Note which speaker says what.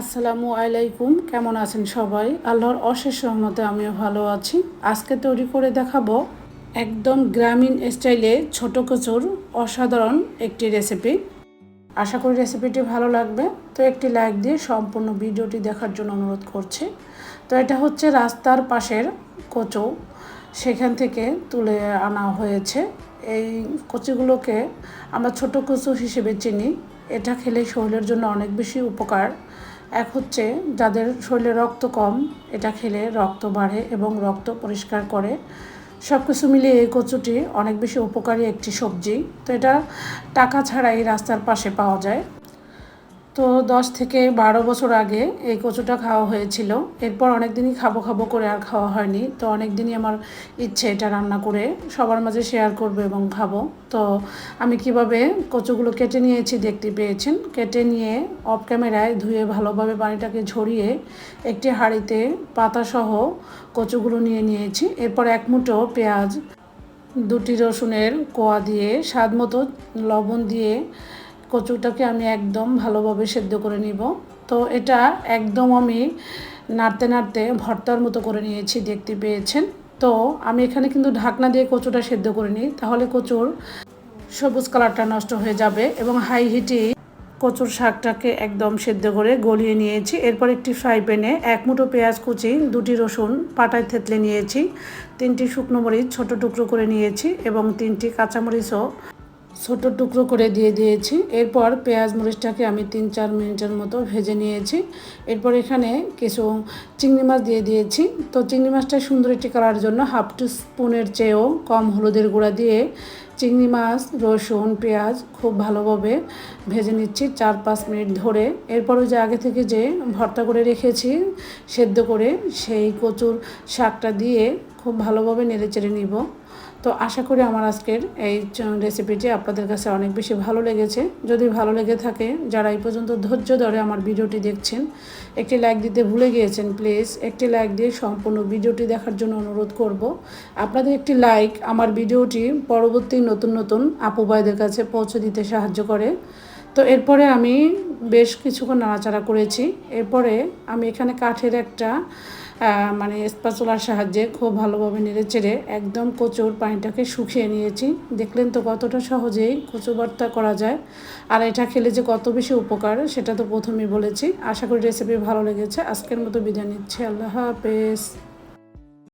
Speaker 1: আসসালামু আলাইকুম, কেমন আছেন সবাই? আল্লাহর অশেষ সহমতে আমিও ভালো আছি। আজকে তৈরি করে দেখাবো একদম গ্রামীণ স্টাইলে ছোট কচুর অসাধারণ একটি রেসিপি। আশা করি রেসিপিটি ভালো লাগবে। তো একটি লাইক দিয়ে সম্পূর্ণ ভিডিওটি দেখার জন্য অনুরোধ করছি। তো এটা হচ্ছে রাস্তার পাশের কচু। সেখান থেকে তুলে আনা হয়েছে। এই কচুগুলোকে আমরা ছোট কচু হিসেবে চিনি। এটা খেলে শরীরের জন্য অনেক বেশি উপকার। এক হচ্ছে যাদের শরীরে রক্ত কম, এটা খেলে রক্ত বাড়ে এবং রক্ত পরিষ্কার করে। সব কিছু মিলিয়ে এই কচুটি অনেক বেশি উপকারী একটি সবজি। তো এটা টাকা ছাড়াই রাস্তার পাশে পাওয়া যায়। তো দশ থেকে বারো বছর আগে এই কচুটা খাওয়া হয়েছিল। এরপর অনেক দিনই খাব খাব করে আর খাওয়া হয়নি। তো অনেক দিনই আমার ইচ্ছে এটা রান্না করে সবার মাঝে শেয়ার করব এবং খাব। তো আমি কীভাবে কচুগুলো কেটে নিয়েছি দেখতে পেয়েছেন। কেটে নিয়ে অফ ক্যামেরায় ধুয়ে ভালোভাবে পানিটাকে ঝরিয়ে একটি হাঁড়িতে পাতাসহ কচুগুলো নিয়ে নিয়েছি। এরপর এক মুঠো পেঁয়াজ, দুটি রসুনের কোয়া দিয়ে স্বাদ মতো লবণ দিয়ে কচুটাকে আমি একদম ভালোভাবে সেদ্ধ করে নিব। তো এটা একদম আমি নাড়তে নাড়তে ভর্তার মতো করে নিয়েছি, দেখতে পেয়েছেন। তো আমি এখানে কিন্তু ঢাকনা দিয়ে কচুটা সেদ্ধ করে নিই, তাহলে কচুর সবুজ কালারটা নষ্ট হয়ে যাবে এবং হাই হিটে কচুর শাকটাকে একদম সেদ্ধ করে গলিয়ে নিয়েছি। এরপর একটি ফ্রাই প্যানে এক মুঠো পেঁয়াজ কুচি, দুটি রসুন পাটায় থেতলে নিয়েছি, তিনটি শুকনো মরিচ ছোটো টুকরো করে নিয়েছি এবং তিনটি কাঁচামরিচও ছোট টুকরো করে দিয়ে দিয়েছি। এরপর পেঁয়াজ মরিচটাকে আমি তিন চার মিনিটের মতো ভেজে নিয়েছি। এরপর এখানে কিছু চিংড়ি মাছ দিয়ে দিয়েছি। তো চিংড়ি মাছটা সুন্দর একটি কালার জন্য হাফ টু স্পুনের চেয়েও কম হলুদের গুঁড়া দিয়ে চিংড়ি মাছ, রসুন, পেঁয়াজ খুব ভালোভাবে ভেজে নিচ্ছি চার পাঁচ মিনিট ধরে। এরপর ওই যে আগে থেকে যে ভর্তা করে রেখেছি, সেদ্ধ করে সেই কচুর শাকটা দিয়ে খুব ভালোভাবে নেড়ে চেড়ে নিব। তো আশা করি আমার আজকের এই রেসিপিটি আপনাদের কাছে অনেক বেশি ভালো লেগেছে। যদি ভালো লেগে থাকে, যারা এই পর্যন্ত ধৈর্য ধরে আমার ভিডিওটি দেখছেন, একটি লাইক দিতে ভুলে গিয়েছেন প্লিজ একটি লাইক দিয়ে সম্পূর্ণ ভিডিওটি দেখার জন্য অনুরোধ করব। আপনাদের একটি লাইক আমার ভিডিওটি পরবর্তী নতুন নতুন আপু কাছে পৌঁছে দিতে সাহায্য করে। তো এরপরে আমি বেশ কিছুক্ষণ নাড়াচাড়া করেছি। এরপরে আমি এখানে কাঠের একটা মানে স্পাচুলার সাহায্যে খুব ভালোভাবে নেড়ে চেড়ে একদম কচুর পানিটাকে শুকিয়ে নিয়েছি। দেখলেন তো কতটা সহজেই কচু ভর্তা করা যায়। আর এটা খেলে যে কত বেশি উপকার, সেটা তো প্রথমেই বলেছি। আশা করি রেসিপি ভালো লেগেছে। আজকের মতো বিদায় নিচ্ছি। আল্লাহ হাফেজ।